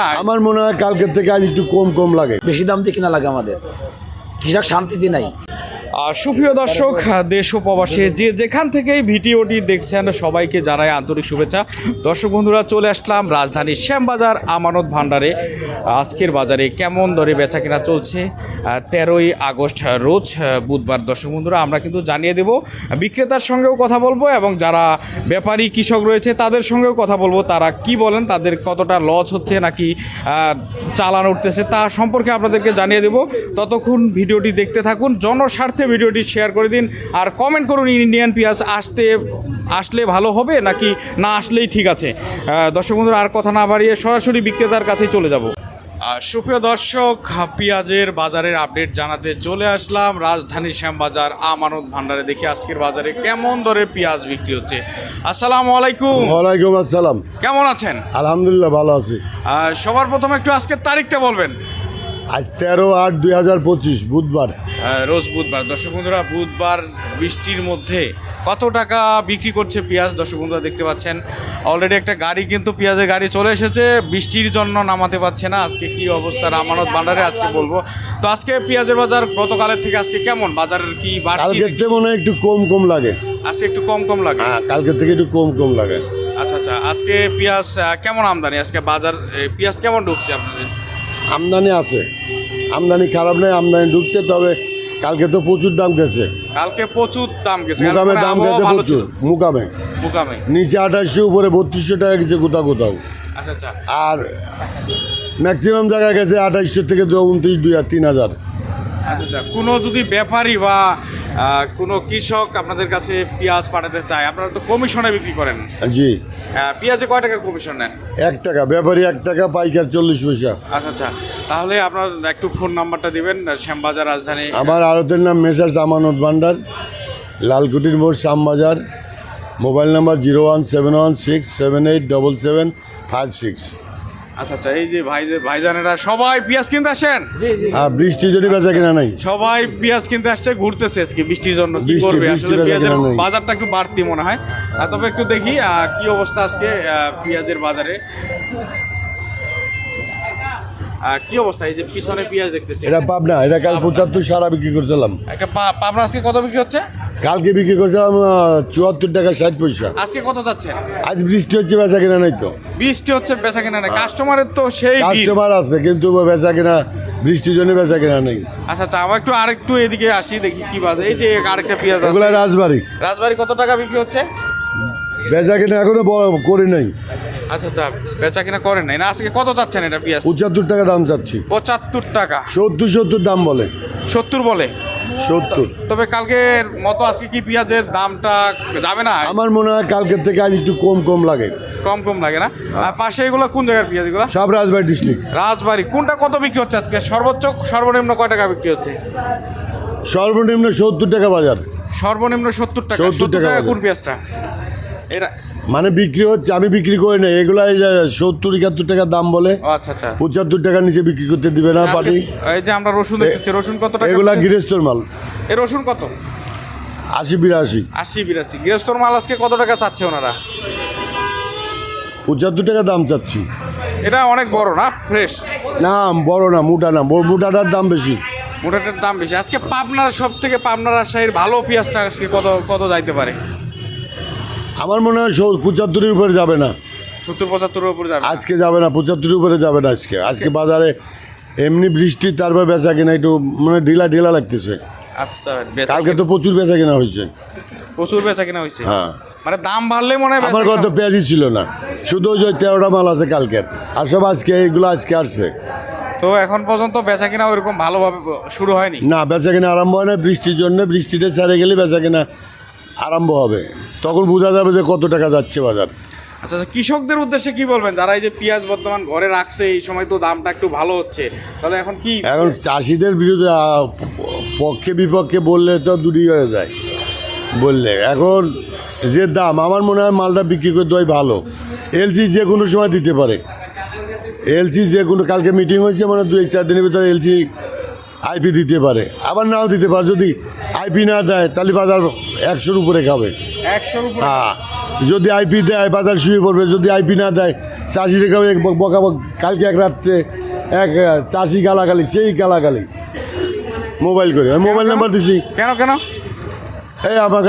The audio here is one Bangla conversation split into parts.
না আমার মনে হয় কালকের থেকে আজ একটু কম কম লাগে। বেশি দাম দিয়ে কিনা লাগে আমাদের। কৃষক শান্তিতে নাই। আর সুপ্রিয় দর্শক, দেশ ও প্রবাসে যে যেখান থেকেই ভিডিওটি দেখছেন, সবাইকে জানাই আন্তরিক শুভেচ্ছা। দর্শক বন্ধুরা, চলে আসলাম রাজধানীর শ্যামবাজার আমানত ভান্ডারে আজকের বাজারে কেমন দরে বেচা কেনা চলছে তেরোই আগস্ট রোজ বুধবার। দর্শক বন্ধুরা, আমরা কিন্তু জানিয়ে দেব, বিক্রেতার সঙ্গেও কথা বলব এবং যারা ব্যাপারী কৃষক রয়েছে, তাদের সঙ্গেও কথা বলব। তারা কি বলেন, তাদের কতটা লস হচ্ছে নাকি চালান উঠতেছে, তা সম্পর্কে আপনাদেরকে জানিয়ে দেব। ততক্ষণ ভিডিওটি দেখতে থাকুন। জনস্বার্থে ভিডিওটি শেয়ার করে দিন। আর কমেন্ট করুন ইন্ডিয়ান পেঁয়াজ আসতে আসলে ভালো হবে নাকি না আসলেই ঠিক আছে? দর্শক বন্ধুরা আর কথা না বাড়িয়ে সরাসরি বিক্রেতার কাছেই চলে যাব। সুপ্রিয় দর্শক পেঁয়াজের বাজারের আপডেট জানাতে চলে আসলাম। রাজধানী শ্যামবাজার আমানত ভান্ডারে দেখি আজকের বাজারে কেমন দরে পেঁয়াজ বিক্রি হচ্ছে। আসসালামু আলাইকুম। ওয়ালাইকুম আসসালাম। কেমন আছেন? আলহামদুলিল্লাহ ভালো আছি। সবার প্রথমে একটু আজকের তারিখটা বলবেন। আজ তেরো আট দুই হাজার পঁচিশ বুধবার। রোজ বুধবার। দর্শক বন্ধুরা বুধবার বৃষ্টির মধ্যে কত টাকা বিক্রি করছে পেঁয়াজ? দর্শক বন্ধুরা দেখতে পাচ্ছেন অলরেডি একটা গাড়ি কিন্তু পেঁয়াজের গাড়ি চলে এসেছে। বৃষ্টির জন্য নামাতে পারছে না। আজকে কি অবস্থা? রামানত ভান্ডারে আজকে বলব। তো আজকে পেঁয়াজের বাজার গতকালের থেকে আজকে কেমন? বাজারের কি কালকের থেকে মনে হয় একটু কম কম লাগে। আজকে একটু কম কম লাগে? হ্যাঁ কালকের থেকে একটু কম কম লাগে। আচ্ছা আচ্ছা। আজকে পেঁয়াজ কেমন আমদানি? আজকে বাজার পেঁয়াজ কেমন ঢুকছে আপনাদের? আমদানি আছে। আমদানি খারাপ নেই আমদানি ঢুকছে তবে কালকে তো প্রচুর দাম গেছে। কালকে প্রচুর দাম গেছে। মুকামে দাম গেছে প্রচুর। মুকামে। মুকামে। নিচে আঠাশশো উপরে বত্রিশশো টাকা গেছে কোথাও কোথাও। আচ্ছা আচ্ছা। আর ম্যাক্সিমাম জায়গায় গেছে আঠাশশো থেকে উনত্রিশ দুই আর তিন হাজার। আচ্ছা। কোনো যদি ব্যাপারী বা কোনো কৃষক আপনাদের কাছে পেঁয়াজ পাঠাতে চায় আপনারা তো কমিশনে বিক্রি করেন। জি। আহ, পেঁয়াজে কয় টাকা কমিশন নেন? এক টাকা ব্যাপারী এক টাকা পাইকার চল্লিশ পয়সা। আচ্ছা আচ্ছা। তাহলে আপনার একটু ফোন নাম্বারটা দিবেন শ্যামবাজার রাজধানী। আমার আড়তের নাম মেসার্স আমানত ভান্ডার লালকুটির মোড় Shyambazar. Mobile number zero one seven one six seven eight double seven five six. আচ্ছা আচ্ছা এই যে ভাই যে ভাইজানেরা সবাই পেঁয়াজ কিনতে আসেন? আর বৃষ্টি যদি বেচা কিনা নাই। সবাই পেঁয়াজ কিনতে আসছে ঘুরতেছে আজকে বৃষ্টির জন্য কি বৃষ্টি, করবে? বৃষ্টি আসলে বেচা পেঁয়াজের কেনা নেই। বাজারটা একটু বাড়তি মনে হয়। আর তবে একটু দেখি আহ, কি অবস্থা আজকে আহ, পেঁয়াজের বাজারে। কি অবস্থা? এই যে পিছনে পেঁয়াজ দেখতেছি। এটা পাবনা এটা কাল পঁচাত্তর সারা বিক্রি করছিলাম। একটা পাবনা আজকে কত বিক্রি হচ্ছে? কালকে বিক্রি করছিলাম চুয়াত্তর টাকা ষাট পয়সা। আজকে কত যাচ্ছে? আজ বৃষ্টি হচ্ছে বেচা কিনা নাই তো। বৃষ্টি হচ্ছে বেচা কেনা না কাস্টমারের তো সেই কাস্টমার আছে কিন্তু বেচা কিনা বৃষ্টির জন্য বেচা কিনা নেই। আচ্ছা আচ্ছা আবার একটু আরেকটু এদিকে আসি দেখি কি বাজে। এই যে আরেকটা পেঁয়াজ এগুলো রাজবাড়ি। রাজবাড়ি কত টাকা বিক্রি হচ্ছে? বেচা কিনা এখনও করি নাই। আচ্ছা আচ্ছা বেচা কিনা করেন নাই। না আজকে কত চাচ্ছেন এটা পেঁয়াজ? পঁচাত্তর টাকা দাম চাচ্ছি। পঁচাত্তর টাকা। সত্তর সত্তর দাম বলে। সত্তর বলে? সত্তর। তবে কালকের মতো আজকে কি পেঁয়াজের দামটা যাবে না? আমার মনে হয় কালকের থেকে আজ একটু কম কম লাগে। কম কম লাগে না? আর পাশে এগুলো কোন জায়গার পেঁয়াজ এগুলো? সব রাজবাড়ি ডিস্ট্রিক্ট রাজবাড়ি। কোনটা কত বিক্রি হচ্ছে আজকে? সর্বোচ্চ সর্বনিম্ন কয় টাকা বিক্রি হচ্ছে? সর্বনিম্ন সত্তর টাকা বাজার। সর্বনিম্ন সত্তর টাকা। সত্তর টাকা টাকা কোন পেঁয়াজটা? এটা মানে বিক্রি হচ্ছে আমি বিক্রি করি না এগুলো সত্তর একাত্তর টাকার দাম বলে। আচ্ছা আচ্ছা। পঁচাত্তর টাকার নিচে বিক্রি করতে দিবে না পার্টি। এই যে আমরা রসুন দেখতেছি রসুন কত টাকা এগুলা গৃহস্থর মাল। এই রসুন কত? আশি বিরাশি। আশি বিরাশি। গৃহস্থর মাল আজকে কত টাকা চাচ্ছে ওনারা? পঁচাত্তর টাকা দাম চাচ্ছি। এটা অনেক বড় না? ফ্রেশ? না বড় না মোটা না। মোটাটার দাম বেশি। মোটাটার দাম বেশি। আজকে পাবনার সব থেকে পাবনার রাজশাহীর ভালো পেঁয়াজটা আজকে কত কত যাইতে পারে? আমার মনে হয় সৌ- পঁচাত্তরের উপরে যাবে না। সত্তর পঁচাত্তরের উপরে যাবে আজকে যাবে না পঁচাত্তরের উপরে যাবে না আজকে। আজকে বাজারে এমনি বৃষ্টি তারপর বেচা কিনা একটু মানে ঢিলা ঢিলা লাগতেছে। আচ্ছা কালকে তো প্রচুর বেচা কিনা হয়েছে। প্রচুর বেচা কিনা হয়েছে? হ্যাঁ। মানে দাম বাড়লে মনে হয় আমার কত পেঁয়াজই ছিল না। শুধু ওই তেরোটা মাল আছে কালকের। আর সব আজকে এইগুলো আজকে আসছে। তো এখন পর্যন্ত বেচা কিনা ওইরকম ভালোভাবে শুরু হয়নি? না বেচা কিনা আরম্ভ হয় না বৃষ্টির জন্য। বৃষ্টিটা ছেড়ে গেলে বেচা কিনা আরম্ভ হবে। তখন বোঝা যাবে যে কত টাকা যাচ্ছে বাজার। আচ্ছা আচ্ছা, কৃষকদের উদ্দেশ্যে কি বলবেন? যারা এই যে পেঁয়াজ বর্তমান ঘরে রাখছে এই সময় তো দামটা একটু ভালো হচ্ছে। তাহলে এখন কি এখন চাষিদের বিরুদ্ধে পক্ষে বিপক্ষে বললে তো দুটি হয়ে যায়। বললে এখন যে দাম আমার মনে হয় মালটা বিক্রি করে দেওয়াই ভালো। এলসি যে কোনো সময় দিতে পারে। এলসি যে কোনো কালকে মিটিং হয়েছে মানে দুই চার দিনের ভিতরে এলসি আইপি দিতে পারে। আবার নাও দিতে পারে। যদি আইপি না দেয় তাহলে বাজার একশোর উপরে খাবে। একশোর হ্যাঁ। যদি আইপি দেয় বাজার শুয়ে পড়বে। যদি আইপি না দেয় চাষি রেখে বকা বক- কালকে এক রাত্রে এক চাষি গালাগালি সেই গালাগালি। মোবাইল করে। আমি মোবাইল নাম্বার দিছি। কেন কেন? এই আমাকে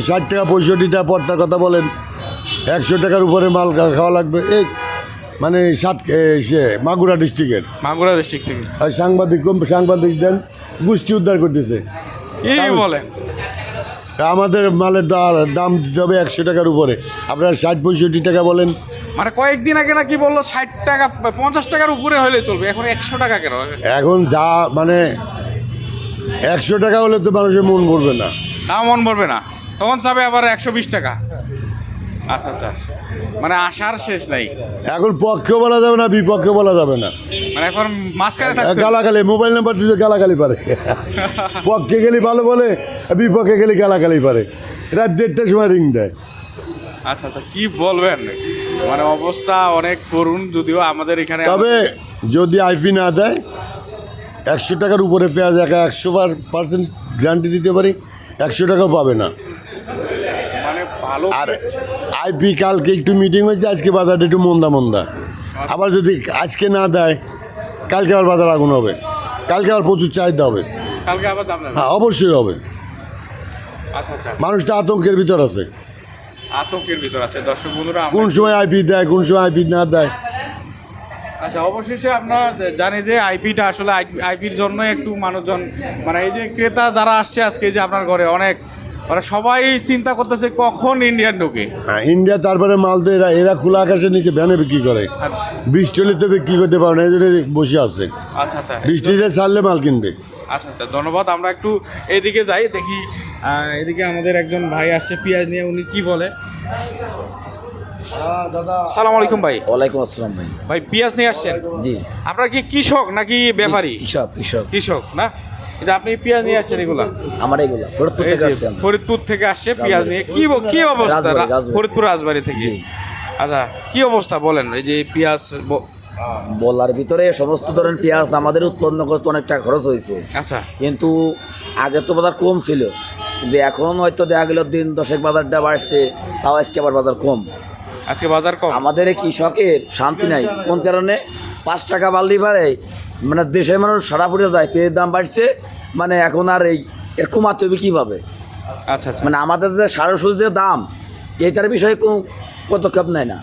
ষাট টাকা পঁয়ষট্টি টাকা পরটার কথা বলেন। একশো টাকার উপরে মাল খাওয়া লাগবে। এই মানে সাত সে মাগুরা ডিস্ট্রিক্টের মাগুরা ডিস্ট্রিক্ট থেকে। আর সাংবাদিক কম সাংবাদিক দেন গোষ্ঠী উদ্ধার করতেছে। কি তাও- বলেন আমাদের মালের দাম দিতে হবে একশো টাকার উপরে। আপনারা ষাট পঁয়ষট্টি টাকা বলেন। মানে কয়েকদিন আগে নাকি বলল ষাট টাকা পঞ্চাশ টাকার উপরে হলে চলবে এখন একশো টাকা কেন? এখন যা মানে একশো টাকা হলে তো মানুষের মন ভরবে না। তা মন পড়বে না। তখন চাবে আবার একশো বিশ টাকা। আচ্ছা আচ্ছা। মানে আসার শেষ নাই। এখন পক্ষেও বলা যাবে না বিপক্ষে বলা যাবে না। মানে এখন মাঝখানে গালাগালি মোবাইল নাম্বার দিতে গালাগালি পারে। পক্ষে গেলে ভালো বলে বিপক্ষে গেলে গালাগালি পারে। রাত দেড়টার সময় রিং দেয়। আচ্ছা আচ্ছা কি বলবেন? মানে অবস্থা অনেক করুণ যদিও আমাদের এখানে তবে যদি আইপি না দেয় একশো টাকার উপরে পেঁয়াজ একা একশো পার্সেন্ট গ্যারান্টি দিতে পারি একশো টাকাও পাবে না। আর আইপি কালকে একটু মিটিং হয়েছে আজকে বাজারটা একটু মন্দা মন্দা। আবার যদি আজকে না দেয় কালকে আবার বাজার আগুন হবে। কালকে আবার প্রচুর চাহিদা হবে। কালকে আবার হ্যাঁ অবশ্যই হবে। আচ্ছা আচ্ছা। মানুষটা আতঙ্কের ভিতর আছে। আতঙ্কের ভিতর আছে। দর্শক বন্ধুরা কোন সময় আইপি দেয় কোন সময় আইপি না দেয়। আচ্ছা অবশেষে আমরা জানি যে আইপিটা আসলে আইপির জন্য একটু মানুষজন মানে এই যে ক্রেতা যারা আসছে আজকে যে আপনার ঘরে অনেক মানে সবাই চিন্তা করতেছে কখন ইন্ডিয়ান ঢোকে। হ্যাঁ ইন্ডিয়া তারপরে মাল তো এরা এরা খোলা আকাশের নিচে ভ্যানে বিক্রি করে। তো বিক্রি করতে পারে না এই জন্য বসে আছে। আচ্ছা আচ্ছা। বৃষ্টিতে ছাড়লে মাল কিনবে। আচ্ছা আচ্ছা ধন্যবাদ। আমরা একটু এদিকে যাই দেখি এদিকে আমাদের একজন ভাই আসছে পেঁয়াজ নিয়ে উনি কি বলে? সালাম আলাইকুম ভাই। ওয়ালাইকুম আসসালাম ভাই। ভাই পেঁয়াজ নিয়ে আসছেন? জি। আপনার কি কৃষক নাকি ব্যাপারী? কৃষক কৃষক। কৃষক না? এটা আপনি পেঁয়াজ নিয়ে আসছেন এগুলা? আমার এইগুলো ফরিদপুর থেকে আসছি। ফরিদপুর থেকে আসছে পেঁয়াজ নিয়ে। কি কি অবস্থা। ফরিদপুর রাজবাড়ি থেকে। আচ্ছা কি অবস্থা বলেন? এই যে পেঁয়াজ বলার ভিতরে সমস্ত ধরনের পেঁয়াজ আমাদের উৎপন্ন করতে অনেকটা খরচ হয়েছে। আচ্ছা। কিন্তু আগে তো বাজার কম ছিল। কিন্তু এখন হয়তো দেখা গেল দিন দশেক বাজারটা বাড়ছে তাও আজকে আবার বাজার কম। আজকে বাজার কম? আমাদের কৃষকের শান্তি নাই। কোন কারণে? পাঁচ টাকা বাড়লি পারে মানে দেশের মানুষ সারা পড়ে যায় পেঁয়াজের দাম বাড়ছে মানে এখন আর এই এর কমাতে হবে কীভাবে? আচ্ছা আচ্ছা। মানে আমাদের যে সার যে দাম এইটার বিষয়ে কোনো পদক্ষেপ নেয় না।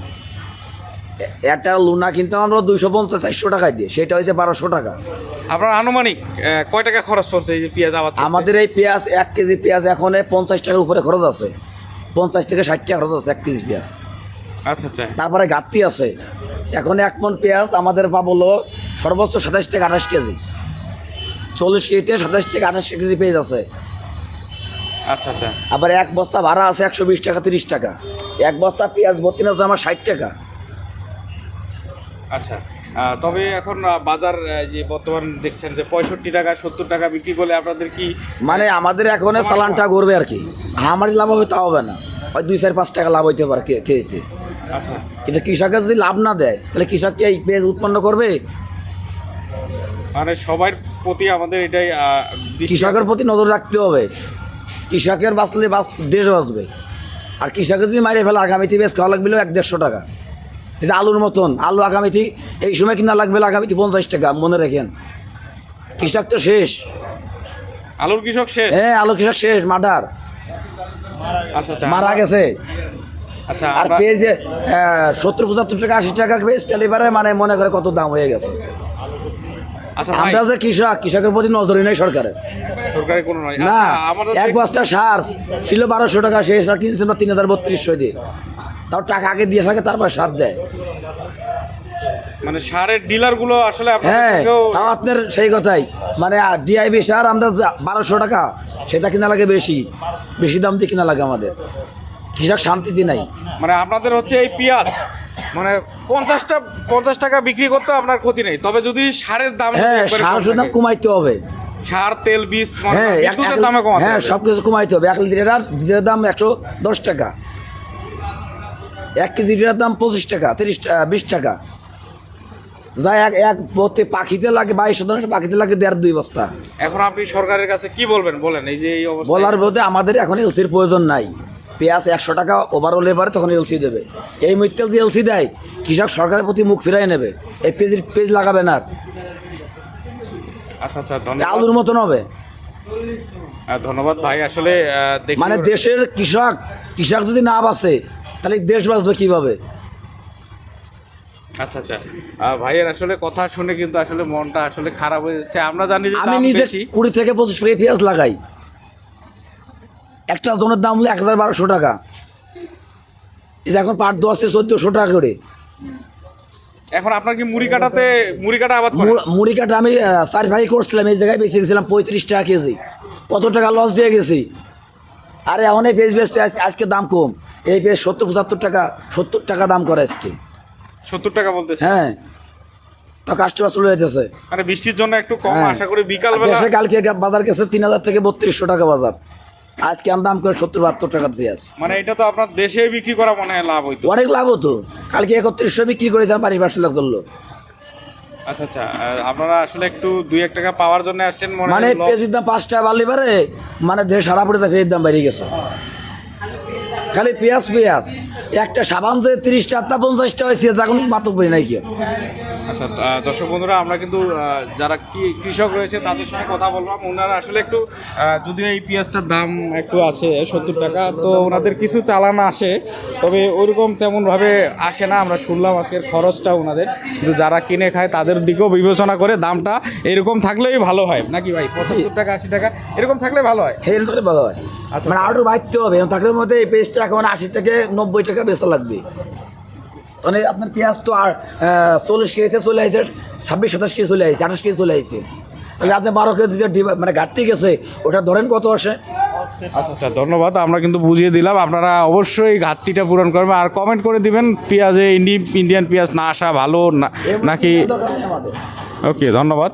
একটা লুনা কিনতাম আমরা দুইশো পঞ্চাশ চারশো টাকায় দিয়ে সেটা হয়েছে বারোশো টাকা। আপনার আনুমানিক কয় টাকা খরচ পড়ছে এই যে পেঁয়াজ আবাদ করতে? আমাদের এই পেঁয়াজ এক কেজি পেঁয়াজ এখন এই পঞ্চাশ টাকার উপরে খরচ আছে। পঞ্চাশ থেকে ষাট টাকা খরচ আছে এক কেজি পেঁয়াজ। আচ্ছা আচ্ছা। তারপরে ঘাটতি আছে। এখন এক মন পেঁয়াজ আমাদের পাবো সর্বোচ্চ সাতাশ থেকে আঠাশ কেজি। চল্লিশ কেজিতে সাতাশ থেকে আঠাশ কেজি পেঁয়াজ আছে। আচ্ছা আচ্ছা। আবার এক বস্তা ভাড়া আছে একশো বিশ টাকা তিরিশ টাকা। এক বস্তা পেঁয়াজ ভর্তি আছে আমার ষাট টাকা। আচ্ছা। তবে এখন বাজার যে বর্তমান দেখছেন যে পঁয়ষট্টি টাকা সত্তর টাকা বিক্রি করলে আপনাদের কি মানে আমাদের এখন চালানটা করবে আর কি। আমারই লাভ হবে তা হবে না। ওই দুই চার পাঁচ টাকা লাভ হইতে পারে কে খেয়েতে কিন্তু কৃষকের যদি লাভ না দেয় তাহলে কৃষককে এই পেঁয়াজ উৎপন্ন করবে? মানে সবার প্রতি আমাদের এটাই কৃষকের প্রতি নজর রাখতে হবে। কৃষকের বাঁচলে বাঁচ দেশ বাঁচবে। আর কৃষকের যদি মাইরে ফেলে আগামীতে বেশ খাওয়া লাগবে এক দেড়শো টাকা। এই যে আলুর মতন আলু আগামীতে এই সময় কিনা লাগবে আগামীতে পঞ্চাশ টাকা মনে রাখেন। কৃষক তো শেষ। আলুর কৃষক শেষ? হ্যাঁ আলু কৃষক শেষ মার্ডার আচ্ছা আচ্ছা। মারা গেছে। আচ্ছা আর আমরা- পেঁয়াজ সত্তর পঁচাত্তর টাকা আশি টাকা পেঁয়াজ তেলিবারে মানে মনে করে কত দাম হয়ে গেছে। আচ্ছা আমরা যে কৃষক কৃষকের প্রতি নজরই নেই সরকারের। না আচ্ছা, এক বস্তা সার ছিল বারোশো টাকা সেই সার কিনছি আমরা তিন হাজার বত্রিশশো দিয়ে। তাও টাকা আগে দিয়ে থাকে তারপর সার দেয়। মানে সারের ডিলারগুলো আসলে হ্যাঁ তাও আপনার সেই কথাই। মানে ডিআইবি সার আমরা বারোশো টাকা সেটা কিনা লাগে বেশি। বেশি দাম দিয়ে কিনা লাগে আমাদের। কৃষক শান্তিতে নাই। মানে আপনাদের হচ্ছে এই পেঁয়াজ মানে পঞ্চাশটা পঞ্চাশ টাকা বিক্রি করতে আপনার ক্ষতি নেই। তবে যদি সারের দাম হ্যাঁ সার দাম কমাইতে হবে। সার তেল বীজ হ্যাঁ এক- বিদ্যুতের দামে কমাতে হ্যাঁ সব কিছু কমাইতে হবে। এক লিটার ডিজেলের দাম একশো দশ টাকা। এক কেজি লিটারের দাম পঁচিশ টাকা তিরিশ বিশ টাকা। যা এক এক পথে পাখিতে লাগে বাইশ শতাংশ পাখিতে লাগে দেড় দুই বস্তা। এখন আপনি সরকারের কাছে কি বলবেন? বলেন এই যে এই অবস্থা বলার বলতে আমাদের এখন ওসির প্রয়োজন নাই। পেঁয়াজ একশো টাকা ওভারঅল এবারে তখন এলসি দেবে। এই মুহূর্তে যে এলসি দেয় কৃষক সরকারের প্রতি মুখ ফিরাই নেবে। এই পেজের পেজ লাগাবে না আচ্ছা আচ্ছা আলুর মতন হবে। ধন্যবাদ ভাই। আসলে মানে দেশের কৃষক কৃষক যদি না বাঁচে তাহলে দেশ বাঁচবে কীভাবে? আচ্ছা আচ্ছা। ভাইয়ের আসলে কথা শুনে কিন্তু আসলে মনটা আসলে খারাপ হয়ে যাচ্ছে। আমরা জানি আমি নিজে কুড়ি থেকে পঁচিশ পেঁয়াজ লাগাই। একটা জনের দাম হলো এক হাজার বারোশো টাকা। যে এখন পাট আছে চোদ্দোশো টাকা করে। এখন আপনার কি মুড়ি কাটাতে মুড়ি কাটা? মু- মুড়ি কাটা আমি আহ, চার ভাই করছিলাম এই জায়গায় বেঁচে গেছিলাম পঁয়ত্রিশ টাকা কেজি। কত টাকা লস দিয়ে গেছি। আরে এখন এই বেচতে আজকে দাম কম। এই পেঁয়াজ সত্তর পঁচাত্তর টাকা সত্তর টাকা দাম করে আজকে। সত্তর টাকা বলতে হ্যাঁ। তো কাস্টমার চলে যেতেছে মানে বৃষ্টির জন্য একটু কম হ্যাঁ। আশা করি বিকাল বেলা দেশে কালকে বাজার গেছে তিন হাজার থেকে বত্রিশশো টাকা বাজার। আজকে আমি দাম করে সত্তর বাহাত্তর টাকা পেঁয়াজ মানে এটা তো আপনার দেশে বিক্রি করা মনে হয় লাভ হইতো। অনেক লাভ হতো। কালকে একত্রিশশো বিক্রি করে দাম বাড়ির পাঁচশো লাখ ধরলো আচ্ছা আচ্ছা আপনারা আসলে একটু দুই এক টাকা পাওয়ার জন্য আসছেন মানে পেঁয়াজের দাম পাঁচ টাকা বাড়লে পারে মানে দেশ সারা পড়ে পেঁয়াজের দাম বেরিয়ে গেছে। খালি পেঁয়াজ পেঁয়াজ। একটা সাবান যে তিরিশ টাকা পঞ্চাশটা হয়েছে এখন মাত্র করি নাই কি আচ্ছা দর্শক বন্ধুরা আমরা কিন্তু যারা কি কৃষক রয়েছে তাদের সঙ্গে কথা বললাম। ওনারা আসলে একটু যদিও এই পেঁয়াজটার দাম একটু আছে সত্তর টাকা তো ওনাদের কিছু চালান আসে তবে ওইরকম তেমনভাবে আসে না। আমরা শুনলাম আজকের খরচটা ওনাদের কিন্তু যারা কিনে খায় তাদের দিকেও বিবেচনা করে দামটা এরকম থাকলেই ভালো হয়। নাকি ভাই? পঁচাত্তর টাকা আশি টাকা এরকম থাকলে ভালো হয়? ভালো হয়। আচ্ছা। মানে আরও বাড়তে হবে থাকলে মধ্যে এই পেঁয়াজটা এখন আশি থেকে নব্বই টাকা বেচা লাগবে। মানে আপনার পেঁয়াজ তো আর চল্লিশ কেজিতে চলে আসছে ছাব্বিশ সাতাশ কেজি চলে আসছে আঠাশ কেজি চলে আসছে তাহলে আপনি বারো কেজি যে মানে ঘাটতি গেছে ওটা ধরেন কত আসে? আচ্ছা আচ্ছা ধন্যবাদ আমরা কিন্তু বুঝিয়ে দিলাম আপনারা অবশ্যই ঘাটতিটা পূরণ করবেন আর কমেন্ট করে দিবেন পেঁয়াজে ইন্ডি ইন্ডিয়ান পেঁয়াজ না আসা ভালো না নাকি ওকে ধন্যবাদ।